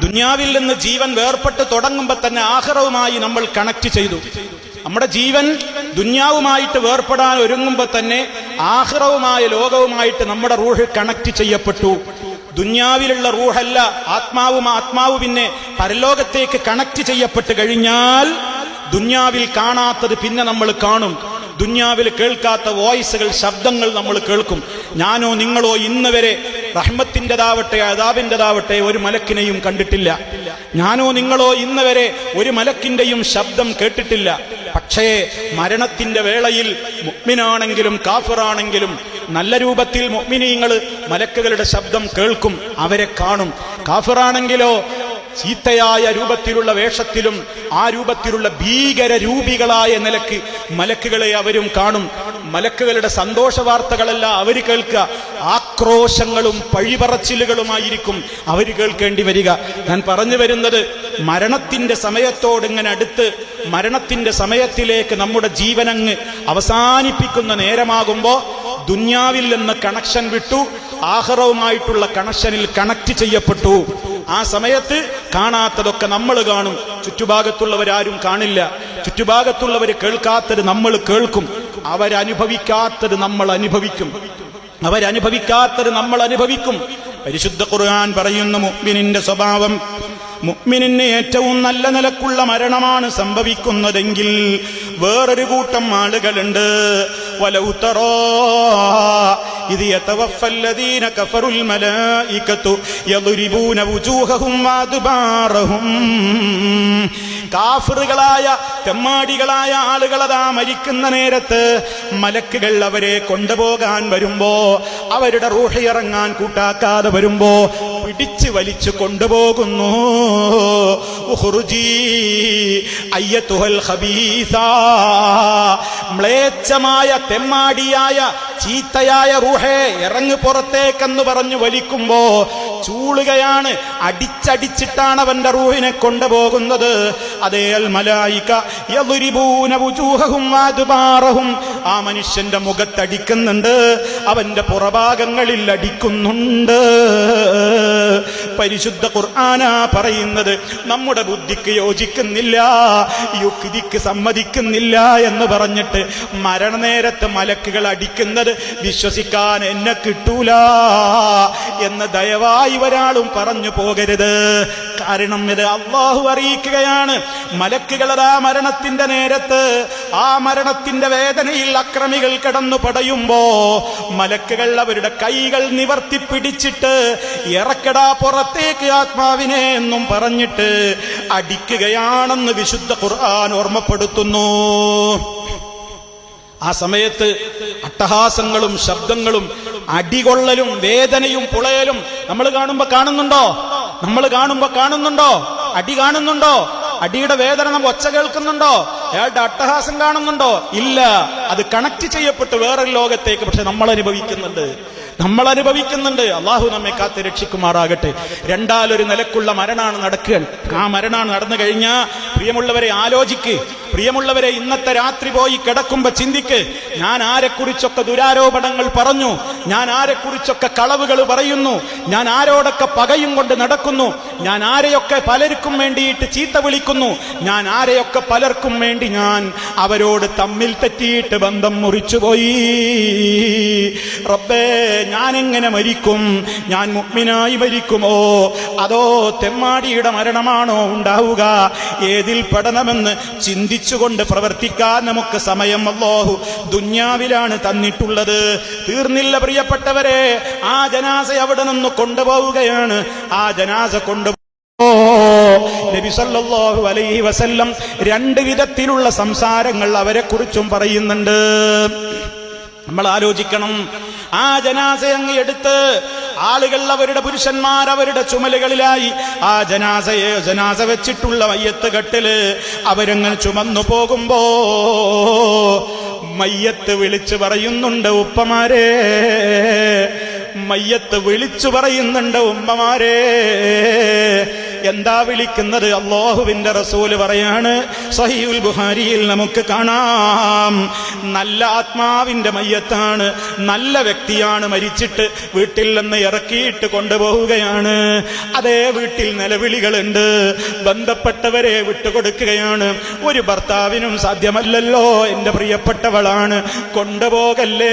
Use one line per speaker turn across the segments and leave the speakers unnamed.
ദുന്യാവിൽ നിന്ന് ജീവൻ വേർപെട്ട് തുടങ്ങുമ്പോൾ തന്നെ ആഹ്റവുമായി നമ്മൾ കണക്ട് ചെയ്തു. നമ്മുടെ ജീവൻ ദുന്യാവുമായിട്ട് വേർപ്പെടാൻ ഒരുങ്ങുമ്പോൾ തന്നെ ആഹ്റവുമായ ലോകവുമായിട്ട് നമ്മുടെ റൂഹ് കണക്ട് ചെയ്യപ്പെട്ടു. ദുന്യാവിലുള്ള റൂഹല്ല ആത്മാവും ആത്മാവ് പിന്നെ പരലോകത്തേക്ക് കണക്ട് ചെയ്യപ്പെട്ട് കഴിഞ്ഞാൽ ദുന്യാവിൽ കാണാത്തത് പിന്നെ നമ്മൾ കാണും. ദുന്യാവിൽ കേൾക്കാത്ത വോയിസുകൾ ശബ്ദങ്ങൾ നമ്മൾ കേൾക്കും. ഞാനോ നിങ്ങളോ ഇന്ന് വരെ റഹ്മത്തിന്റെതാവട്ടെ അതാബിന്റെതാവട്ടെ ഒരു മലക്കിനെയും കണ്ടിട്ടില്ല. ഞാനോ നിങ്ങളോ ഇന്ന് വരെ ഒരു മലക്കിന്റെയും ശബ്ദം കേട്ടിട്ടില്ല. പക്ഷേ മരണത്തിന്റെ വേളയിൽ മുഗ്മിനാണെങ്കിലും കാഫിറാണെങ്കിലും നല്ല രൂപത്തിൽ മുഗ്മിനീങ്ങൾ മലക്കുകളുടെ ശബ്ദം കേൾക്കും അവരെ കാണും. കാഫിറാണെങ്കിലോ ചീത്തയായ രൂപത്തിലുള്ള വേഷത്തിലും ആ രൂപത്തിലുള്ള ഭീകര രൂപികളായ നിലയ്ക്ക് മലക്കുകളെ അവരും കാണും. മലക്കുകളുടെ സന്തോഷ വാർത്തകളല്ല അവർ കേൾക്കുക. ആക്രോശങ്ങളും പഴിപറച്ചിലുകളുമായിരിക്കും അവർ കേൾക്കേണ്ടി വരിക. ഞാൻ പറഞ്ഞു വരുന്നത് മരണത്തിന്റെ സമയത്തോട് ഇങ്ങനെ അടുത്ത് മരണത്തിന്റെ സമയത്തിലേക്ക് നമ്മുടെ ജീവനങ്ങ് അവസാനിപ്പിക്കുന്ന നേരമാകുമ്പോ ദുന്യാവിൽ നിന്ന് കണക്ഷൻ വിട്ടു ആഹ്റവുമായിട്ടുള്ള കണക്ഷനിൽ കണക്ട് ചെയ്യപ്പെട്ടു. ആ സമയത്ത് കാണാത്തതൊക്കെ നമ്മൾ കാണും. ചുറ്റുഭാഗത്തുള്ളവരാരും കാണില്ല. ചുറ്റുഭാഗത്തുള്ളവർ കേൾക്കാത്തത് നമ്മൾ കേൾക്കും. അവരനുഭവിക്കാത്തത് നമ്മൾ അനുഭവിക്കും. അവരനുഭവിക്കാത്തത് നമ്മൾ അനുഭവിക്കും. പരിശുദ്ധ ഖുർആൻ പറയുന്ന മുഅ്മിനിന്റെ സ്വഭാവം മുഅ്മിനിന് ഏറ്റവും നല്ല നിലക്കുള്ള മരണമാണ് സംഭവിക്കുന്നതെങ്കിൽ വേറൊരു കൂട്ടം ആളുകളുണ്ട്. വലൗത്തറോ ഇത് യതവഫല്ലദീന കഫറുൽ മലായികത്തു യദ്രിബൂന വുജൂഹഹും വഅദ്ബാറഹും കാഫിറുകളായ തെമ്മാടികളായ ആളുകളതാ മരിക്കുന്ന നേരത്ത് മലക്കുകൾ അവരെ കൊണ്ടുപോകാൻ വരുമ്പോ അവരുടെ റൂഹ ഇറങ്ങാൻ കൂട്ടാക്കാതെ വരുമ്പോ പിടിച്ചു വലിച്ചു കൊണ്ടുപോകുന്നു. മ്ലേച്ഛമായ തെമ്മാടിയായ ചീത്തയായ റൂഹേ ഇറങ്ങു പുറത്തേക്കെന്ന് പറഞ്ഞു വലിക്കുമ്പോ ചൂളുകയാണ് അടിച്ചടിച്ചിട്ടാണ് അവന്റെ റൂഹിനെ കൊണ്ടുപോകുന്നത്. അതേ അൽ മലായിക യദ്രിബൂന വുജൂഹഹും വഅദ്ബാറഹും ആ മനുഷ്യന്റെ മുഖത്തടിക്കുന്നുണ്ട്. അവന്റെ പുറഭാഗങ്ങളിൽ അടിക്കുന്നുണ്ട്. പരിശുദ്ധ ഖുർആന പറയുന്നത് നമ്മുടെ ബുദ്ധിക്ക് യോജിക്കുന്നില്ല യുക്തിക്ക് സമ്മതിക്കുന്നില്ല എന്ന് പറഞ്ഞിട്ട് മരണനേരത്ത് മലക്കുകൾ അടിക്കുന്നത് വിശ്വസിക്കാൻ എന്നെ കിട്ടൂല എന്ന് ദയവായി ഒരാളും പറഞ്ഞു പോകരുത്. കാരണം ഇത് അള്ളാഹു അറിയിക്കുകയാണ്. മലക്കുകളതാ മരണത്തിന്റെ നേരത്ത് ആ മരണത്തിന്റെ വേദനയിൽ അക്രമികൾ കിടന്നു പടയുമ്പോ മലക്കുകൾ അവരുടെ കൈകൾ നിവർത്തി പിടിച്ചിട്ട് ഇറക്കടാ പുറത്തേക്ക് ആത്മാവിനെ എന്നും പറഞ്ഞിട്ട് അടിക്കുകയാണെന്ന് വിശുദ്ധ ഖുർആൻ ഓർമ്മപ്പെടുത്തുന്നു. ആ സമയത്ത് അട്ടഹാസങ്ങളും ശബ്ദങ്ങളും അടികൊള്ളലും വേദനയും പുളയലും നമ്മൾ കാണുമ്പോ കാണുന്നുണ്ടോ? നമ്മൾ കാണുമ്പോ കാണുന്നുണ്ടോ? അടി കാണുന്നുണ്ടോ? അടിയുടെ വേദന നമ്മൾ ഒച്ച കേൾക്കുന്നുണ്ടോ? അയാളുടെ അട്ടഹാസം കാണുന്നുണ്ടോ? ഇല്ല. അത് കണക്ട് ചെയ്യപ്പെട്ട് വേറൊരു ലോകത്തേക്ക് പക്ഷെ നമ്മൾ അനുഭവിക്കുന്നുണ്ട്. നമ്മൾ അനുഭവിക്കുന്നുണ്ട് അള്ളാഹു നമ്മെ കാത്ത് രക്ഷിക്കുമാറാകട്ടെ. രണ്ടാലൊരു നിലക്കുള്ള മരണാണ് നടക്കുക ആ മരണാണ് നടന്നു കഴിഞ്ഞാൽ പ്രിയമുള്ളവരെ ആലോചിക്ക്. പ്രിയമുള്ളവരെ ഇന്നത്തെ രാത്രി പോയി കിടക്കുമ്പോൾ ചിന്തിക്ക്. ഞാൻ ആരെക്കുറിച്ചൊക്കെ ദുരാരോപണങ്ങൾ പറഞ്ഞു. ഞാൻ ആരെക്കുറിച്ചൊക്കെ കളവുകൾ പറയുന്നു. ഞാൻ ആരോടൊക്കെ പകയും കൊണ്ട് നടക്കുന്നു. ഞാൻ ആരെയൊക്കെ പലർക്കും വേണ്ടിയിട്ട് ചീത്ത വിളിക്കുന്നു. ഞാൻ ആരെയൊക്കെ പലർക്കും വേണ്ടി ഞാൻ അവരോട് തമ്മിൽ തെറ്റിയിട്ട് ബന്ധം മുറിച്ചുപോയി. റബ്ബേ ഞാൻ എങ്ങനെ മരിക്കും? ഞാൻ മുഗ്മിനായി മരിക്കുമോ? അതോ തെമ്മാടിയുടെ മരണമാണോ ഉണ്ടാവുക? ഏതിൽ പെടണമെന്ന് ചിന്തിച്ചുകൊണ്ട് പ്രവർത്തിക്കാൻ നമുക്ക് സമയം അള്ളാഹു ദുന്യാവിലാണ് തന്നിട്ടുള്ളത്. തീർന്നില്ല പ്രിയപ്പെട്ടവരെ ആ ജനാസ അവിടെ നിന്ന് കൊണ്ടുപോവുകയാണ്. ആ ജനാസ കൊണ്ടു നബി സല്ലല്ലാഹു അലൈഹി വസല്ലം രണ്ട് വിധത്തിലുള്ള സംസാരങ്ങൾ അവരെ കുറിച്ചും പറയുന്നുണ്ട്. നമ്മൾ ആലോചിക്കണം. ആ ജനാസയങ്ങ് എടുത്ത് ആളുകൾ അവരുടെ പുരുഷന്മാർ അവരുടെ ചുമലുകളിലായി ആ ജനാസയെ ജനാസ വെച്ചിട്ടുള്ള മയ്യത്ത് കെട്ടിൽ അവരങ്ങനെ ചുമന്നു പോകുമ്പോ മയ്യത്ത് വിളിച്ചു പറയുന്നുണ്ട് ഉപ്പമാരെ. മയ്യത്ത് വിളിച്ചു പറയുന്നുണ്ട് ഉമ്മമാരെ. എന്താ വിളിക്കുന്നത്? അള്ളാഹുവിന്റെ റസൂൽ പറയാണ് സഹിയുൽ ബുഹാരിയിൽ നമുക്ക് കാണാം. നല്ല ആത്മാവിന്റെ മയ്യത്താണ്. നല്ല വ്യക്തിയാണ് മരിച്ചിട്ട് വീട്ടിൽ നിന്ന് ഇറക്കിയിട്ട് കൊണ്ടുപോവുകയാണ്. അതേ വീട്ടിൽ നിലവിളികളുണ്ട്. ബന്ധപ്പെട്ടവരെ വിട്ടുകൊടുക്കുകയാണ്. ഒരു ഭർത്താവിനും സാധ്യമല്ലല്ലോ. എന്റെ പ്രിയപ്പെട്ടവളാണ്. കൊണ്ടുപോകല്ലേ?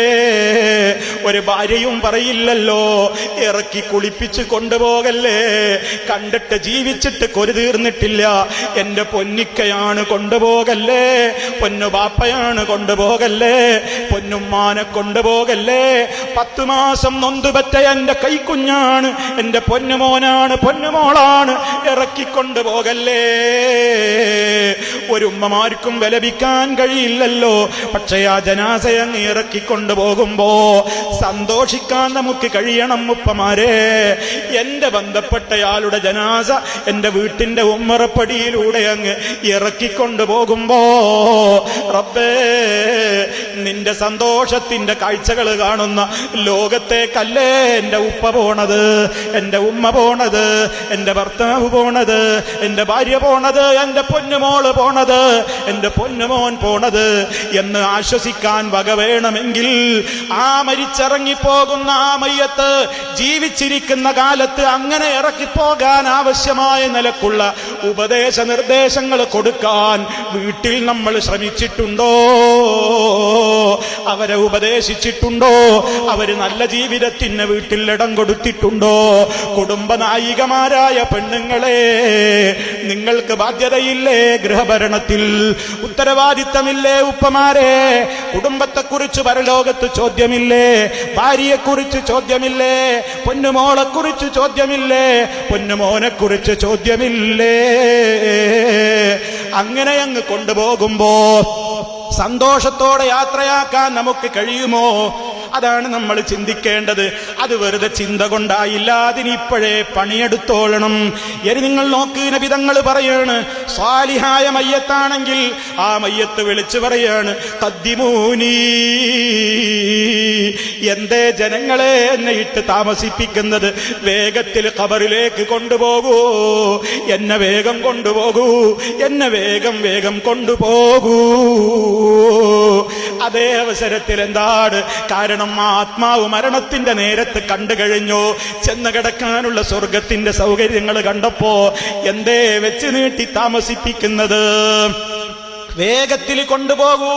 ഒരു ഭാര്യയും പറയില്ലല്ലോ. ഇറക്കി കുളിപ്പിച്ച് കൊണ്ടുപോകല്ലേ? കണ്ടിട്ട് ജീവിച്ചിട്ട് കൊരു തീർന്നിട്ടില്ല. എന്റെ പൊന്നിക്കയാണ് കൊണ്ടുപോകല്ലേ? പൊന്നു ബാപ്പയാണ് കൊണ്ടുപോകല്ലേ? പൊന്നുമ്മാനെ കൊണ്ടുപോകല്ലേ? പത്തു മാസം നൊന്തുപറ്റ എന്റെ കൈക്കുഞ്ഞാണ്. എന്റെ പൊന്നുമോനാണ് പൊന്നുമോളാണ് ഇറക്കിക്കൊണ്ടുപോകല്ലേ? ഒരു ഉമ്മമാർക്കും വിലപിക്കാൻ കഴിയില്ലല്ലോ. പക്ഷേ ആ ജനാശയങ്ങ് ഇറക്കിക്കൊണ്ടു ഇറക്കിക്കൊണ്ടുപോകുമ്പോ സന്തോഷിക്കാൻ നമുക്ക് കഴിയണം ഉപ്പമാരെ. എന്റെ ബന്ധപ്പെട്ടയാളുടെ ജനാസ എന്റെ വീട്ടിന്റെ ഉമ്മറപ്പടിയിലൂടെ അങ്ങ് ഇറക്കിക്കൊണ്ടു പോകുമ്പോ റബ്ബേ നിന്റെ സന്തോഷത്തിന്റെ കാഴ്ചകൾ കാണുന്ന ലോകത്തേക്കല്ലേ എന്റെ ഉപ്പ പോണത് എന്റെ ഉമ്മ പോണത് എന്റെ ഭർത്താവ് പോണത് എന്റെ ഭാര്യ പോണത് എന്റെ പൊന്നുമോൾ പോണത് എന്റെ പൊന്നുമോൻ പോണത് എന്ന് ആശ്വസിക്കാൻ വക വേണമെങ്കിൽ ആ മരിച്ചിറങ്ങിപ്പോകുന്ന ആ മയ്യത്ത് ജീവിച്ചിരിക്കുന്ന കാലത്ത് അങ്ങനെ ഇറക്കിപ്പോകാൻ ആവശ്യമായ നിലക്കുള്ള ഉപദേശ നിർദ്ദേശങ്ങൾ കൊടുക്കാൻ വീട്ടിൽ നമ്മൾ ശ്രമിച്ചിട്ടുണ്ടോ? അവരെ ഉപദേശിച്ചിട്ടുണ്ടോ? അവർ നല്ല ജീവിതത്തിന് വീട്ടിൽ ഇടം കൊടുത്തിട്ടുണ്ടോ? കുടുംബനായികമാരായ പെണ്ണുങ്ങളെ നിങ്ങൾക്ക് ബാധ്യതയില്ലേ ഗൃഹഭരണത്തിൽ? ഉത്തരവാദിത്തമില്ലേ ഉപ്പമാരെ? കുടുംബത്തെക്കുറിച്ച് പരലോകത്ത് ചോദ്യമില്ലേ? ഭാര്യയെക്കുറിച്ച് ചോദ്യമില്ലേ? പൊന്നുമോളെക്കുറിച്ച് ചോദ്യമില്ലേ? പൊന്നുമോനെക്കുറിച്ച് ചോദ്യമില്ലേ? അങ്ങനെ അങ്ങ് കൊണ്ടുപോകുമ്പോ സന്തോഷത്തോടെ യാത്രയാക്കാൻ നമുക്ക് കഴിയുമോ? അതാണ് നമ്മൾ ചിന്തിക്കേണ്ടത്. അത് വെറുതെ ചിന്ത കൊണ്ടായില്ല. അതിനിപ്പോഴേ പണിയെടുത്തോളണം. ഇനി നിങ്ങൾ നോക്ക് നബിതങ്ങൾ പറയാണ് സ്വാലിഹായ മയ്യത്താണെങ്കിൽ ആ മയ്യത്ത് വിളിച്ചു പറയാണ് എന്തേ ജനങ്ങളെ എന്നെ ഇട്ട് താമസിപ്പിക്കുന്നത്? വേഗത്തിൽ ഖബറിലേക്ക് കൊണ്ടുപോകൂ. എന്നെ വേഗം കൊണ്ടുപോകൂ. എന്നെ വേഗം വേഗം കൊണ്ടുപോകൂ. അതേ അവസരത്തിൽ എന്താണ് കാരണം ആ ആത്മാവ് മരണത്തിന്റെ നേരത്ത് കണ്ടു കഴിഞ്ഞു. ചെന്ന് കിടക്കാനുള്ള സ്വർഗത്തിന്റെ സൗകര്യങ്ങൾ കണ്ടപ്പോ എന്തേ വെച്ച് നീട്ടി താമസിപ്പിക്കുന്നത്? വേഗത്തിൽ കൊണ്ടുപോകൂ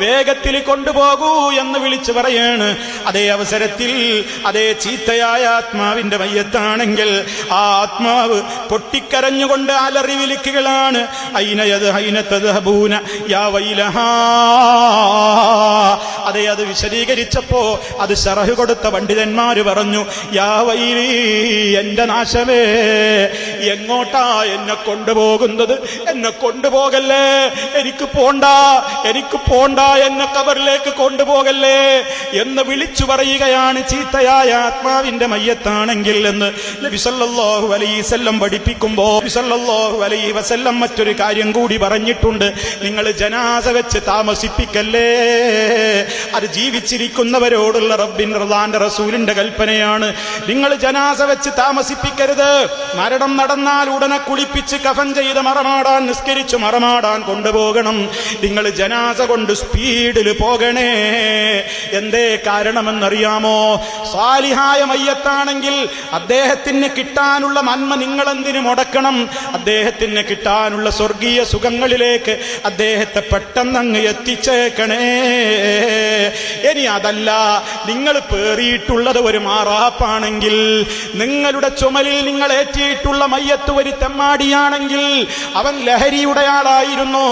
വേഗത്തിൽ കൊണ്ടുപോകൂ എന്ന് വിളിച്ചു പറയാണ്. അതേ അവസരത്തിൽ അതേ ചീത്തയായ ആത്മാവിന്റെ മയ്യത്താണെങ്കിൽ ആ ആത്മാവ് പൊട്ടിക്കരഞ്ഞുകൊണ്ട് അലറി വിളിക്കുകളാണ് അയിനയത് അയിനത്തത് ഹബൂന യാ അതെ അത് വിശദീകരിച്ചപ്പോ അത് ശറഹു കൊടുത്ത പണ്ഡിതന്മാര് പറഞ്ഞു യാ വൈലി എന്റെ നാശമേ എങ്ങോട്ടാ എന്നെ കൊണ്ടുപോകുന്നത്? എന്നെ കൊണ്ടുപോകല്ലേ? എനിക്ക് പോണ്ട എനിക്ക് പോണ്ട എന്നെ കബറിലേക്ക് കൊണ്ടുപോകല്ലേ എന്ന് വിളിച്ചു പറയുകയാണ് ചീത്തയായ ആത്മാവിന്റെ മയ്യത്താണെങ്കിൽ എന്ന് നബിസല്ലാഹു അലൈസല്ലം പഠിപ്പിക്കുമ്പോ നബിസല്ലാഹു അലൈ വസല്ലം മറ്റൊരു കാര്യം കൂടി പറഞ്ഞിട്ടുണ്ട്. നിങ്ങൾ ജനാസ വെച്ച് താമസിപ്പിക്കല്ലേ? അത് ജീവിച്ചിരിക്കുന്നവരോടുള്ള റബ്ബിൻ റദാന്റെ റസൂലിന്റെ കൽപ്പനയാണ്. നിങ്ങൾ ജനാസ വെച്ച് താമസിപ്പിക്കരുത്. മരണം നടന്നാൽ ഉടനെ കുളിപ്പിച്ച് കഫൻ ചെയ്ത് മറമാടാൻ നിസ്കരിച്ചു മറമാടാൻ കൊണ്ടുപോകണം നിങ്ങൾ ജനാസ കൊണ്ട് സ്പീഡിൽ പോകണേ. എന്തേ കാരണമെന്നറിയാമോ? സാലിഹായ മയ്യത്താണെങ്കിൽ അദ്ദേഹത്തിന് കിട്ടാനുള്ള നന്മ നിങ്ങളെന്തിനു മുടക്കണം? അദ്ദേഹത്തിന് കിട്ടാനുള്ള സ്വർഗീയ സുഖങ്ങളിലേക്ക് അദ്ദേഹത്തെ പെട്ടെന്ന് അങ്ങ് എത്തിച്ചേക്കണേ. ഇനി അതല്ല നിങ്ങൾ പേറിയിട്ടുള്ളത് ഒരു മാറാപ്പാണെങ്കിൽ നിങ്ങളുടെ ചുമലിൽ നിങ്ങൾ ഏറ്റിയിട്ടുള്ള മയ്യത്ത് ഒരു തെമ്മാടിയാണെങ്കിൽ അവൻ ലഹരിയുടെ ആളായിരുന്നു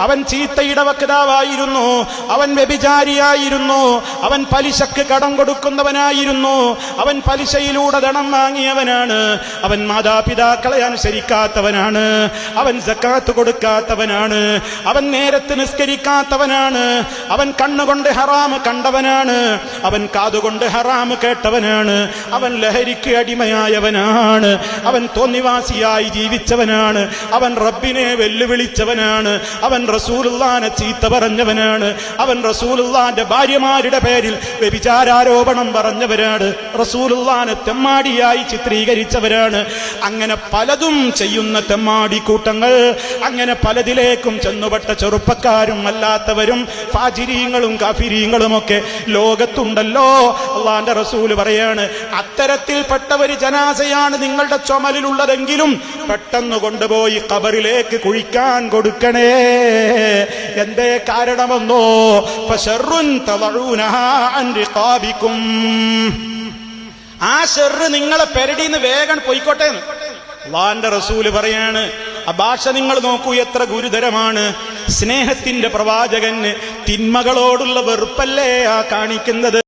അവൻ ചീത്തയുടെ വക്താവായിരുന്നു അവൻ വ്യഭിചാരിയായിരുന്നു. അവൻ പലിശക്ക് കടം കൊടുക്കുന്നവനായിരുന്നു. അവൻ പലിശയിലൂടെ ധനം വാങ്ങിയവനാണ്. അവൻ മാതാപിതാക്കളെ അനുസരിക്കാത്തവനാണ്. അവൻ സക്കാത്ത് കൊടുക്കാത്തവനാണ്. അവൻ നേരത്ത് നിസ്കരിക്കാത്തവനാണ്. അവൻ കണ്ണുകൊണ്ട് ഹറാമ് കണ്ടവനാണ്. അവൻ കാതുകൊണ്ട് ഹറാമ് കേട്ടവനാണ്. അവൻ ലഹരിക്ക് അടിമയായവനാണ്. അവൻ തോന്നിവാസിയായി ജീവിച്ചവനാണ്. അവൻ റബ്ബിനെ വെല്ലുവിളിച്ചവനാണ്. അവൻ റസൂലുള്ളാനെ ചീത്ത പറഞ്ഞവനാണ്. അവൻ റസൂലുള്ളാന്റെ ഭാര്യമാരുടെ പേരിൽ വ്യഭിചാരാരോപണം പറഞ്ഞവരാണ്. റസൂലുള്ളാനെ തെമ്മാടിയായി ചിത്രീകരിച്ചവരാണ്. അങ്ങനെ പലതും ചെയ്യുന്ന തെമ്മാടി കൂട്ടങ്ങൾ അങ്ങനെ പലതിലേക്കും ചെന്നുപെട്ട ചെറുപ്പക്കാരും അല്ലാത്തവരും ഫാജിരീങ്ങളും കാഫിരീങ്ങളും ഒക്കെ ലോകത്തുണ്ടല്ലോ. അള്ളാന്റെ റസൂൽ പറയാണ് അത്തരത്തിൽപ്പെട്ട ജനാസയാണ് നിങ്ങളുടെ ചുമലിലുള്ളതെങ്കിലും പെട്ടെന്ന് കൊണ്ടുപോയി കബറിലേക്ക് കുഴിക്കാൻ കൊടുക്കണേ. എന്തേ കാരണമെന്നോ? ആ ഷെറ് നിങ്ങളെ പെരടിന്ന് വേഗം പൊയ്ക്കോട്ടെ അള്ളാന്റെ റസൂൽ പറയാണ് ആ ഭാഷ നിങ്ങൾ നോക്കൂ എത്ര ഗുരുതരമാണ്. സ്നേഹത്തിന്റെ പ്രവാചകന് തിന്മകളോടുള്ള വെറുപ്പല്ലേ ആ കാണിക്കുന്നത്?